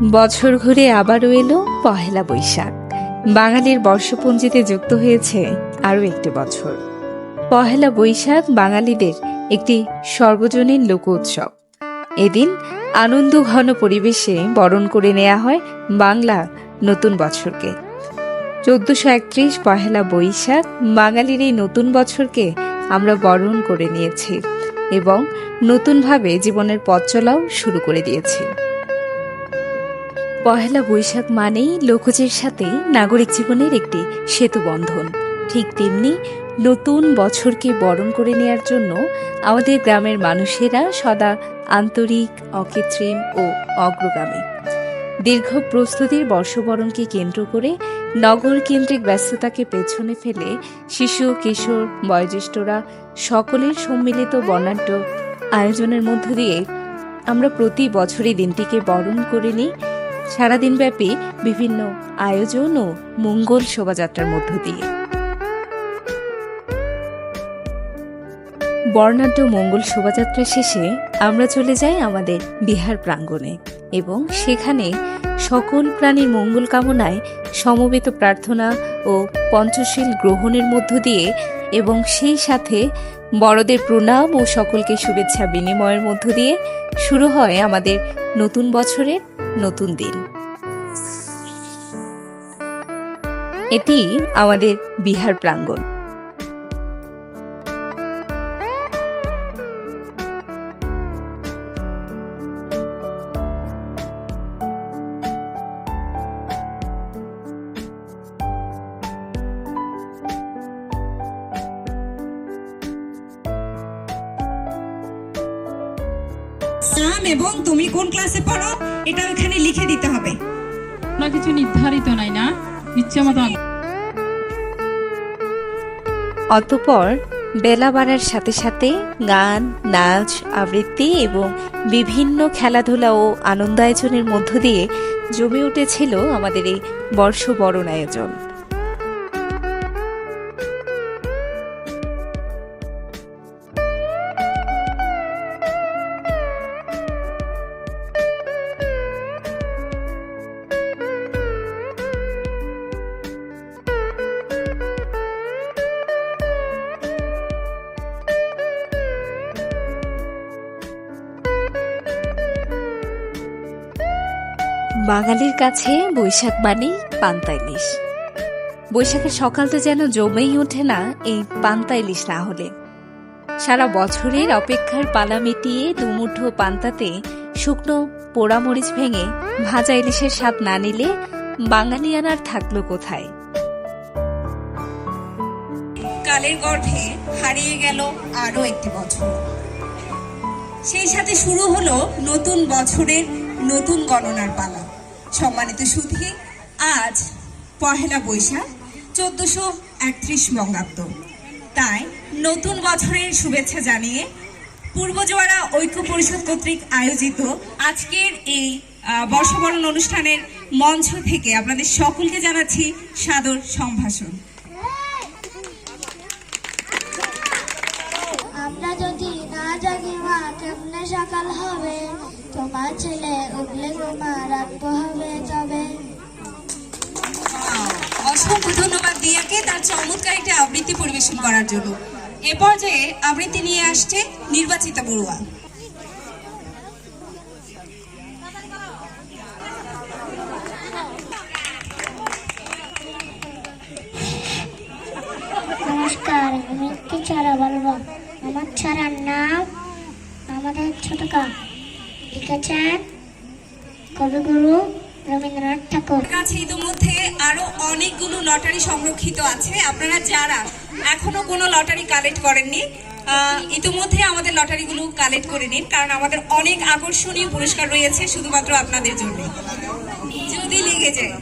বছর ঘুরে আবারও এলো পহেলা বৈশাখ। বাঙালির বর্ষপঞ্জিতে যুক্ত হয়েছে আরও একটি বছর। পহেলা বৈশাখ বাঙালিদের একটি সর্বজনীন লোক উৎসব। এদিন আনন্দ ঘন পরিবেশে বরণ করে নেওয়া হয় বাংলা নতুন বছরকে। চোদ্দশো একত্রিশ পহেলা বৈশাখ বাঙালির এই নতুন বছরকে আমরা বরণ করে নিয়েছি এবং নতুনভাবে জীবনের পথ চলাও শুরু করে দিয়েছি। পহেলা বৈশাখ মানেই লোকজের সাথে নাগরিক জীবনের একটি সেতু বন্ধন। ঠিক তেমনি নতুন বছরকে বরণ করে নেয়ার জন্য আমাদের গ্রামের মানুষেরা সদা আন্তরিক, অকৃত্রিম ও অগ্রগামী। দীর্ঘ প্রস্তুতির বর্ষবরণকে কেন্দ্র করে নগর কেন্দ্রিক ব্যস্ততাকে পেছনে ফেলে শিশু, কিশোর, বয়োজ্যেষ্ঠরা সকলের সম্মিলিত বর্ণাঢ্য আয়োজনের মধ্য দিয়ে আমরা প্রতি বছরই দিনটিকে বরণ করে নিই সারাদিনব্যাপী বিভিন্ন আয়োজন ও মঙ্গল শোভাযাত্রার মধ্য দিয়ে। বর্ণাঢ্য মঙ্গল শোভাযাত্রা শেষে আমরা চলে যাই আমাদের বিহার প্রাঙ্গণে এবং সেখানে সকল প্রাণীর মঙ্গল কামনায় সমবেত প্রার্থনা ও পঞ্চশীল গ্রহণের মধ্য দিয়ে এবং সেই সাথে বড়দের প্রণাম ও সকলকে শুভেচ্ছা বিনিময়ের মধ্য দিয়ে শুরু হয় আমাদের নতুন বছরের নতুন দিন। এটি আমাদের বিহার প্রাঙ্গণ। নাম এবং তুমি কোন ক্লাসে পড়ো এটা ওখানে লিখে দিতে হবে। না কিছু নির্ধারিত নাই না। ইচ্ছে মতো অতপর বেলা বাড়ার সাথে সাথে গান নাচ আবৃত্তি এবং বিভিন্ন খেলাধুলা ও আনন্দ আয়োজনের মধ্য দিয়ে জমে উঠেছিল আমাদের এই বর্ষবরণ আয়োজন। বাঙালির কাছে বৈশাখ মানেই পান্তা ইলিশ। বৈশাখের সকালটা যেন জমেই ওঠে না এই পান্তা ইলিশ না হলে। সারা বছরের অপেক্ষার পালা মিটিয়ে দুমুঠো পান্তাতে শুকনো পোড়ামরিচ ভেঙে ভাজা ইলিশের স্বাদ না নিলে বাঙালি আনার থাকল কোথায়? কালের গর্ভে হারিয়ে গেল আরও একটি বছর। সেই সাথে শুরু হলো নতুন বছরের নতুন গণনার পালা। সম্মানিত সুধী, আজ পহেলা বৈশাখ, চোদ্দশো একত্রিশ বঙ্গাব্দ। তাই নতুন বছরের শুভেচ্ছা জানিয়ে পূর্বজোয়ারা ঐক্য পরিষদ কর্তৃক আয়োজিত আজকের এই বর্ষবরণ অনুষ্ঠানের মঞ্চ থেকে আপনাদের সকলকে জানাচ্ছি সাদর সম্ভাষণ। আমরা যদি না জাগি মা কেমনে সকাল হবে তোমার ছেলে উঠলে গোমা রাখব হবে তবে। অসংখ্য ধন্যবাদ দিয়াকে তার চমৎকার একটি আবৃত্তি পরিবেশন করার জন্য। এ পর্যায়ে আবৃত্তি নিয়ে আসছে নির্বাচিত বড়ুয়া। নমস্কার আমি একটি ছড়া বলব। আমার ছড়ার নাম আমাদের ছোট কা লিখেছেন কবিগুরু রবীন্দ্রনাথ ঠাকুর। কাছে ইতিমধ্যে আরও অনেকগুলো লটারি সংরক্ষিত আছে। আপনারা যারা এখনও কোনো লটারি কালেক্ট করেননি আহ, ইতিমধ্যে আমাদের লটারিগুলো কালেক্ট করে নিন কারণ আমাদের অনেক আকর্ষণীয় পুরস্কার রয়েছে শুধুমাত্র আপনাদের জন্য। যদি লেগে যায়।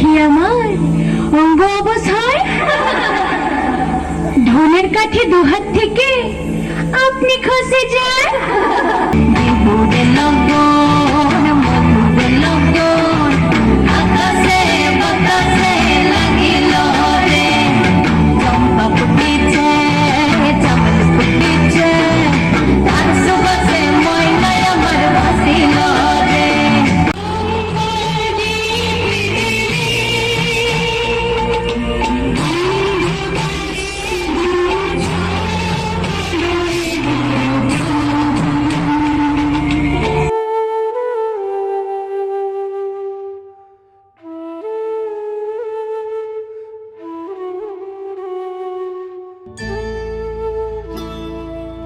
পাখি আমার অঙ্গ অবসর। ঢোলের কাঠে দুহাত থেকে আপনি খসে যান।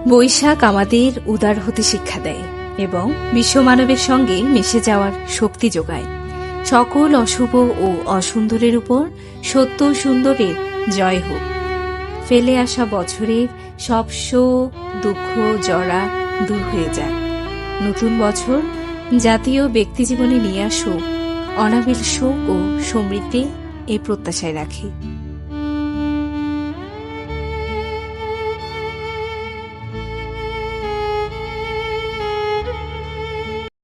বৈশাখ আমাদের উদার হতে শিক্ষা দেয় এবং বিশ্বমানবের সঙ্গে মিশে যাওয়ার শক্তি যোগায়। সকল অশুভ ও অসুন্দরের উপর সত্য সুন্দরের জয় হোক। ফেলে আসা বছরের সব শোক, দুঃখ জড়া দূর হয়ে যাক। নতুন বছর জাতীয় ব্যক্তিজীবনে নিয়ে আসুক অনাবিল সুখ ও সমৃদ্ধি এই প্রত্যাশায় রাখি।